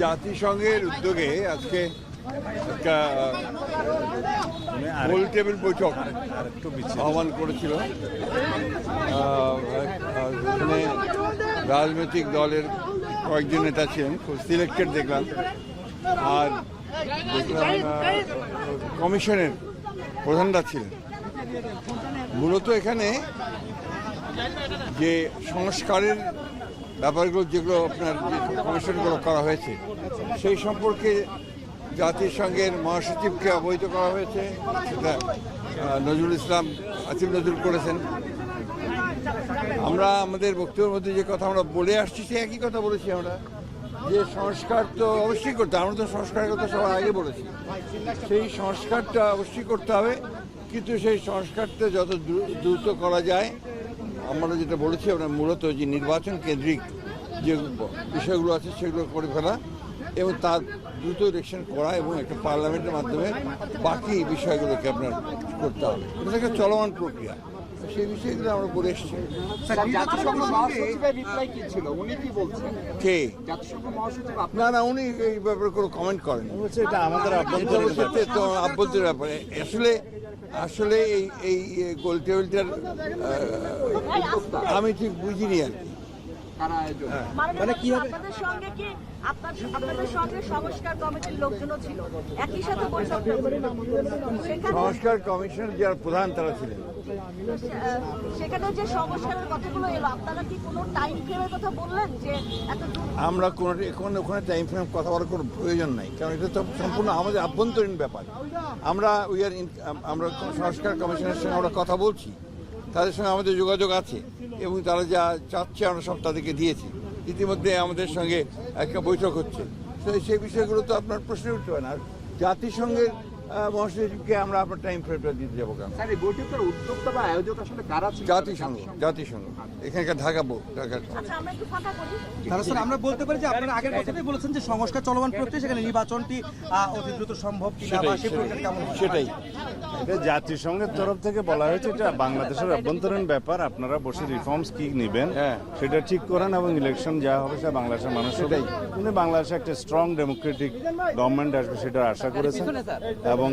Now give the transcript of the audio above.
জাতিসংঘের উদ্যোগে আজকে একটা টেবিল বৈঠক আহ্বান করেছিল। রাজনৈতিক দলের কয়েকজন নেতা ছিলেন, খুব সিলেক্টেড দেখলাম। আর দেখলাম কমিশনের প্রধানরা ছিলেন। মূলত এখানে যে সংস্কারের ব্যাপারগুলো যেগুলো আপনার কমিশনগুলো করা হয়েছে, সেই সম্পর্কে জাতিসংঘের মহাসচিবকে অবহিত করা হয়েছে। সেটা নজরুল ইসলাম, আসিফ নজরুল করেছেন। আমরা আমাদের বক্তব্যের মধ্যে যে কথা আমরা বলে আসছি সে একই কথা বলেছি আমরা। যে সংস্কার তো অবশ্যই করতে। আমরা তো সংস্কারের কথা সবার আগে বলেছি। সেই সংস্কারটা অবশ্যই করতে হবে, কিন্তু সেই সংস্কারটা যত দ্রু- দ্রুত করা যায় আমরা যেটা বলেছি আমরা মূলত যে নির্বাচন কেন্দ্রিক যে বিষয়গুলো আছে সেগুলো করে ফেলা এবং তার দ্রুত ইলেকশন করা এবং একটা পার্লামেন্টের মাধ্যমে বাকি বিষয়গুলোকে আপনার করতে হবে। এটা একটা চলমান প্রক্রিয়া। সেই বিষয়গুলো আমরা বলে এসেছি। কি ছিল? উনি কি বলছেন? কে? জাতিসংঘ মহাসচিব আপনার না না উনি এই ব্যাপারে কোনো কমেন্ট করেন এটা আমাদের আভ্যন্তরীণ ব্যাপারে। আসলে আসলে এই এই গোল টেবিলটার আমি ঠিক বুঝিনি আর কি। কারা আয়োজন। মানে কীভাবে আপনাদের সঙ্গে কি আপনাদের সঙ্গে সংস্কার কমিটির লোকজনও ছিল। একই সাথে বৈঠক সংস্কার কমিশন যারা প্রধান তারা ছিলেন। সেখানে যে সংস্কারের কথাগুলো এলো আপনারা কি কোনো টাইম ফ্রেমের কথা বললেন যে এত আমরা কোনো এখন ওখানে টাইম ফ্রেম কথা বলার কোনো প্রয়োজন নাই কারণ এটা তো সম্পূর্ণ আমাদের আভ্যন্তরীণ ব্যাপার। আমরা উই আর আমরা সংস্কার কমিশনের সঙ্গে আমরা কথা বলছি। তাদের সঙ্গে আমাদের যোগাযোগ আছে। এবং তারা যা চাচ্ছে আমরা সব তাদেরকে দিয়েছি। ইতিমধ্যে আমাদের সঙ্গে একটা বৈঠক হচ্ছে। সেই বিষয়গুলো তো আপনার প্রশ্নে উঠতে পারে না। আর জাতিসংঘের মহাসচিবকে আমরা আপনার টাইম ফ্রেমটা দিতে যাব কেন? স্যার এই বৈঠকের উদ্যোক্তা বা আয়োজক আসলে কারা ছিল? জাতিসংঘ জাতিসংঘ। এখানকার ঢাকা ঢাকা। আচ্ছা আমরা একটু ফাঁকা করি। তাহলে স্যার আমরা বলতে পারি যে আপনারা আগের কথাতেই বলেছেন যে সংস্কার চলমান প্রক্রিয়া সেখানে নির্বাচনটি অতি দ্রুত সম্ভব কিনা বা সেটাই সেই প্রক্রিয়া কেমন সেটাই। এটা জাতিসংঘের তরফ থেকে বলা হয়েছে এটা বাংলাদেশের অভ্যন্তরীণ ব্যাপার। আপনারা বসে রিফর্মস কি নেবেন হ্যাঁ। সেটা ঠিক করেন এবং ইলেকশন যা হবে সেটা বাংলাদেশের মানুষ সেটাই। বাংলাদেশে একটা স্ট্রং ডেমোক্রেটিক গভর্নমেন্ট আসবে সেটা আশা করেছেন। এবং